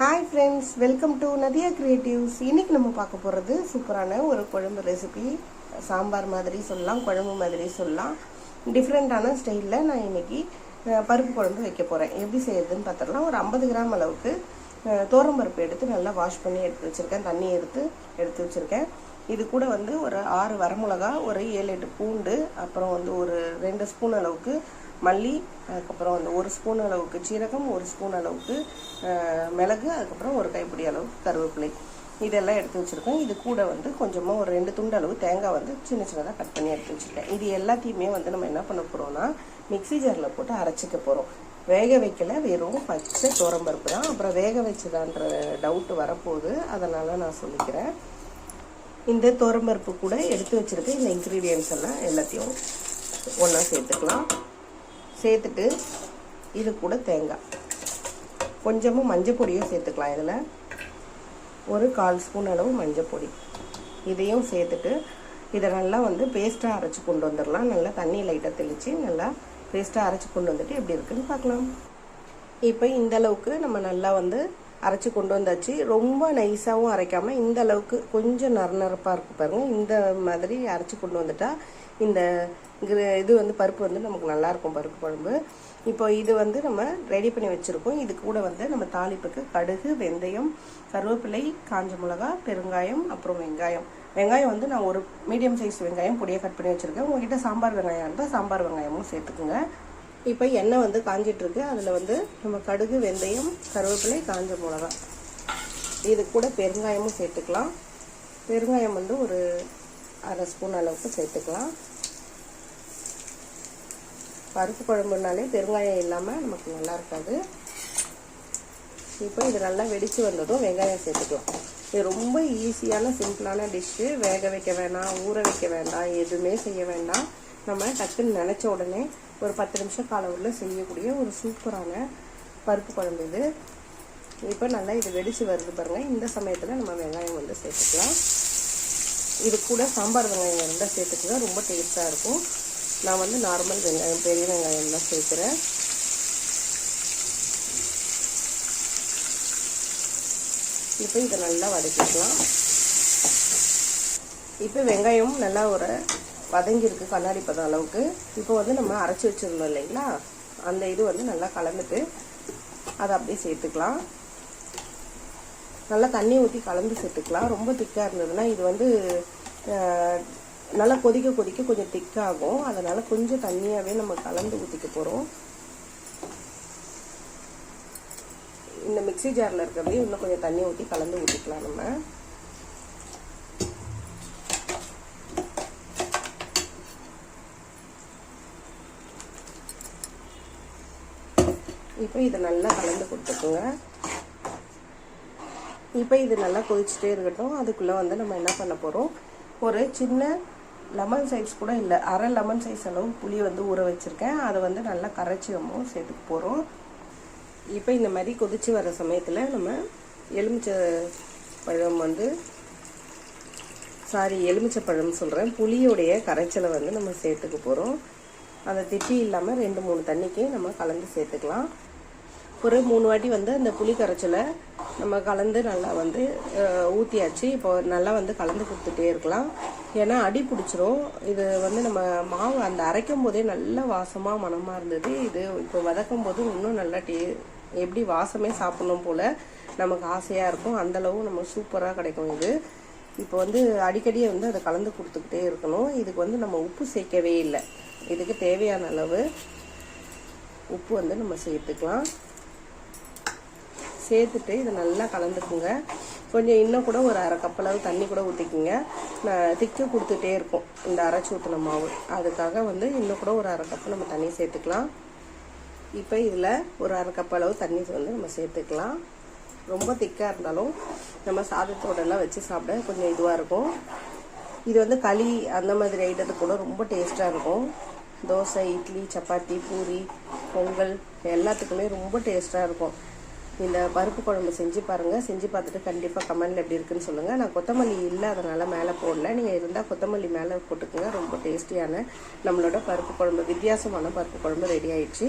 Hi friends welcome to Nadiya creatives இன்னைக்கு நம்ம பார்க்க போகிறது சூப்பரான ஒரு குழம்பு ரெசிபி சாம்பார் மாதிரி சொல்லலாம் குழம்பு மாதிரி சொல்லலாம். டிஃப்ரெண்ட்டான ஸ்டைலில் நான் இன்னைக்கு பருப்பு குழம்பு வைக்க போகிறேன் எப்படி செய்யறதுன்னு பார்த்துடலாம். ஒரு ஐம்பது கிராம் அளவுக்கு தோரம்பருப்பு எடுத்து நல்லா வாஷ் பண்ணி எடுத்து வச்சுருக்கேன். தண்ணி எடுத்து எடுத்து வச்சுருக்கேன். இது கூட வந்து ஒரு ஆறு வரமிளகா ஒரு ஏழு எட்டு பூண்டு அப்புறம் வந்து ஒரு ரெண்டு ஸ்பூன் அளவுக்கு மல்லி அதுக்கப்புறம் அந்த ஒரு ஸ்பூன் அளவுக்கு சீரகம் ஒரு ஸ்பூன் அளவுக்கு மிளகு அதுக்கப்புறம் ஒரு கைப்பிடி அளவுக்கு கருவேப்பிலை. இதெல்லாம் எடுத்து வச்சுருக்கேன் இது கூட வந்து கொஞ்சமாக ஒரு ரெண்டு துண்டு அளவு தேங்காய் வந்து சின்ன சின்னதாக கட் பண்ணி எடுத்து வச்சுருக்கேன். இது எல்லாத்தையுமே வந்து நம்ம என்ன பண்ண போகிறோம்னா மிக்ஸி ஜாரில் போட்டு அரைச்சிக்க போகிறோம் வேக வைக்கல வெறும் பச்சை துவரம்பருப்பு தான். அப்புறம் வேக வச்சதான்ற டவுட் வரப்போகுது. அதனால் நான் சொல்லிக்கிறேன். இந்த துவரம்பருப்பு கூட எடுத்து வச்சுருக்க இந்த இன்க்ரீடியன்ஸ் எல்லாம் எல்லாத்தையும் ஒன்றா சேர்த்துக்கலாம். சேர்த்துட்டு இது கூட தேங்காய். கொஞ்சமாக மஞ்சள் பொடியும் சேர்த்துக்கலாம் இதில். ஒரு கால் ஸ்பூன் அளவு மஞ்சள் பொடி. இதையும் சேர்த்துட்டு இதை நல்லா வந்து பேஸ்ட்டாக அரைச்சி கொண்டு வந்துடலாம். நல்லா தண்ணி லைட்டாக தெளித்து நல்லா பேஸ்ட்டாக அரைச்சி கொண்டு வந்துட்டு எப்படி இருக்குன்னு பார்க்கலாம். இப்போ இந்த அளவுக்கு நம்ம நல்லா வந்து அரைச்சி கொண்டு வந்தாச்சு. ரொம்ப நைஸாகவும் அரைக்காமல் இந்த அளவுக்கு கொஞ்சம் நறுநறுப்பாக இருக்கு பாருங்கள் இந்த மாதிரி அரைச்சி கொண்டு வந்துட்டா இந்த கிர- இது வந்து பருப்பு வந்து நமக்கு நல்லாயிருக்கும் பருப்பு குழம்பு. இப்போ இது வந்து நம்ம ரெடி பண்ணி வச்சுருக்கோம். இது கூட வந்து நம்ம தாளிப்புக்கு கடுகு வெந்தயம் கருவேப்பிலை காஞ்ச மிளகா பெருங்காயம் அப்புறம் வெங்காயம். வெங்காயம் வந்து நான் ஒரு மீடியம் சைஸ் வெங்காயம் பொடியாக கட் பண்ணி வச்சுருக்கேன். உங்ககிட்ட சாம்பார் வெங்காயம் இருந்தால் சாம்பார் வெங்காயமும் சேர்த்துக்குங்க. இப்போ எண்ணெய் வந்து காஞ்சிட்டு இருக்கு அதில் வந்து நம்ம கடுகு வெந்தயம் கருவேப்பிலை காஞ்ச மிளகா. இது கூட பெருங்காயமும் சேர்த்துக்கலாம். பெருங்காயம் வந்து ஒரு அரை ஸ்பூன் அளவுக்கு சேர்த்துக்கலாம். பருப்பு குழம்புனாலே பெருங்காயம் இல்லாமல் நமக்கு நல்லா இருக்காது. இப்போ இது நல்லா வெடித்து வந்ததும் வெங்காயம் சேர்த்துக்கலாம். இது ரொம்ப ஈஸியான சிம்பிளான டிஷ்ஷு வேக வைக்க வேணாம் ஊற வைக்க வேண்டாம் எதுவுமே செய்ய வேண்டாம். நம்ம டக்குன்னு நினச்ச உடனே ஒரு பத்து நிமிஷம் காலவரில் செய்யக்கூடிய ஒரு சூப்பரான பருப்பு குழம்பு இது. இப்போ நல்லா இது வெடிச்சு வருது பாருங்கள் இந்த சமயத்தில் நம்ம வெங்காயம் வந்து சேர்த்துக்கலாம். இது கூட சாம்பார் வெங்காயம் இருந்தால் சேர்த்துக்கலாம் ரொம்ப டேஸ்ட்டாக இருக்கும். நான் வந்து நார்மல் வெங்காயம் பெரிய வெங்காயம் தான் சேர்க்குறேன். இப்போ இதை நல்லா வதக்கிக்கலாம். இப்போ வெங்காயம் நல்லா ஒரு வதங்கியிருக்கு கண்ணாடி பதம் அளவுக்கு. இப்போ வந்து நம்ம அரைச்சி வச்சிருந்தோம் இல்லைங்களா? அந்த இது வந்து நல்லா கலந்துட்டு அதை அப்படியே சேர்த்துக்கலாம். நல்லா தண்ணி ஊற்றி கலந்து சேர்த்துக்கலாம். ரொம்ப திக்காக இருந்ததுன்னா இது வந்து நல்லா கொதிக்க கொதிக்க கொஞ்சம் திக்காகும். அதனால் கொஞ்சம் தண்ணியாகவே நம்ம கலந்து ஊற்றிக்க போகிறோம் இந்த மிக்ஸி ஜாரில் இருக்கிறதையும் இன்னும் கொஞ்சம் தண்ணி ஊற்றி கலந்து ஊற்றிக்கலாம் நம்ம. இப்போ இதை நல்லா கலந்து கொடுத்துக்கோங்க. இப்போ இது நல்லா கொதிச்சுட்டே இருக்கட்டும். அதுக்குள்ளே வந்து நம்ம என்ன பண்ண போகிறோம் ஒரு சின்ன லெமன் சைஸ் கூட இல்லை அரை லெமன் சைஸ் அளவு புளி வந்து ஊற வச்சுருக்கேன். அதை வந்து நல்லா கரைச்சி நம்ம சேர்த்துக்க போகிறோம் இப்போ இந்த மாதிரி கொதிச்சு வர சமயத்தில் நம்ம எலுமிச்சை பழம் வந்து சாரி எலுமிச்சை பழம் சொல்கிறேன் புளியோடைய கரைச்சலை வந்து நம்ம சேர்த்துக்க போகிறோம் அந்த திப்பி இல்லாமல் ரெண்டு மூணு தண்ணிக்கு நம்ம கலந்து சேர்த்துக்கலாம். ஒரு மூணு வாட்டி வந்து அந்த புளி கரைச்சலை நம்ம கலந்து நல்லா வந்து ஊற்றியாச்சு இப்போ நல்லா வந்து கலந்து கொடுத்துட்டே இருக்கலாம். ஏன்னா அடி பிடிச்சிரும். இது வந்து நம்ம மாவு அந்த அரைக்கும் போதே நல்ல வாசமாக மனமாக இருந்தது. இது இப்போ வதக்கும் போது இன்னும் நல்லா டே எப்படி வாசமே சாப்பிடணும் போல் நமக்கு ஆசையாக இருக்கும். அந்தளவு நம்ம சூப்பராக கிடைக்கும் இது. இப்போ வந்து அடிக்கடி வந்து அதை கலந்து கொடுத்துக்கிட்டே இருக்கணும். இதுக்கு வந்து நம்ம உப்பு சேர்க்கவே இல்லை. இதுக்கு தேவையான அளவு உப்பு வந்து நம்ம சேர்த்துக்கலாம். சேர்த்துட்டு இதை நல்லா கலந்துக்குங்க. கொஞ்சம் இன்னும் கூட ஒரு அரை கப்பளவு தண்ணி கூட ஊற்றிக்கிங்க நான் திக்க கொடுத்துட்டே இருக்கும் இந்த அரைச்சி ஊற்றின மாவு. அதுக்காக வந்து இன்னும் கூட ஒரு அரை கப்பு நம்ம தண்ணி சேர்த்துக்கலாம். இப்போ இதில் ஒரு அரை கப் அளவு தண்ணி வந்து நம்ம சேர்த்துக்கலாம். ரொம்ப திக்காக இருந்தாலும் நம்ம சாதத்தோடலாம் வச்சு சாப்பிட கொஞ்சம் இதுவாக இருக்கும். இது வந்து களி அந்த மாதிரி ஐட்டத்துக்கு கூட ரொம்ப டேஸ்ட்டாக இருக்கும். தோசை இட்லி சப்பாத்தி பூரி பொங்கல் எல்லாத்துக்குமே ரொம்ப டேஸ்ட்டாக இருக்கும். இந்த பருப்பு குழம்பு செஞ்சு பாருங்கள் செஞ்சு பார்த்துட்டு கண்டிப்பாக கமெண்டில் எப்படி இருக்குன்னு சொல்லுங்கள் நான் கொத்தமல்லி இல்லை அதனால் மேலே போடல. நீங்கள் இருந்தால் கொத்தமல்லி மேலே போட்டுக்கோங்க. ரொம்ப டேஸ்டியான நம்மளோட பருப்பு குழம்பு வித்தியாசமான பருப்பு குழம்பு ரெடி ஆயிடுச்சு.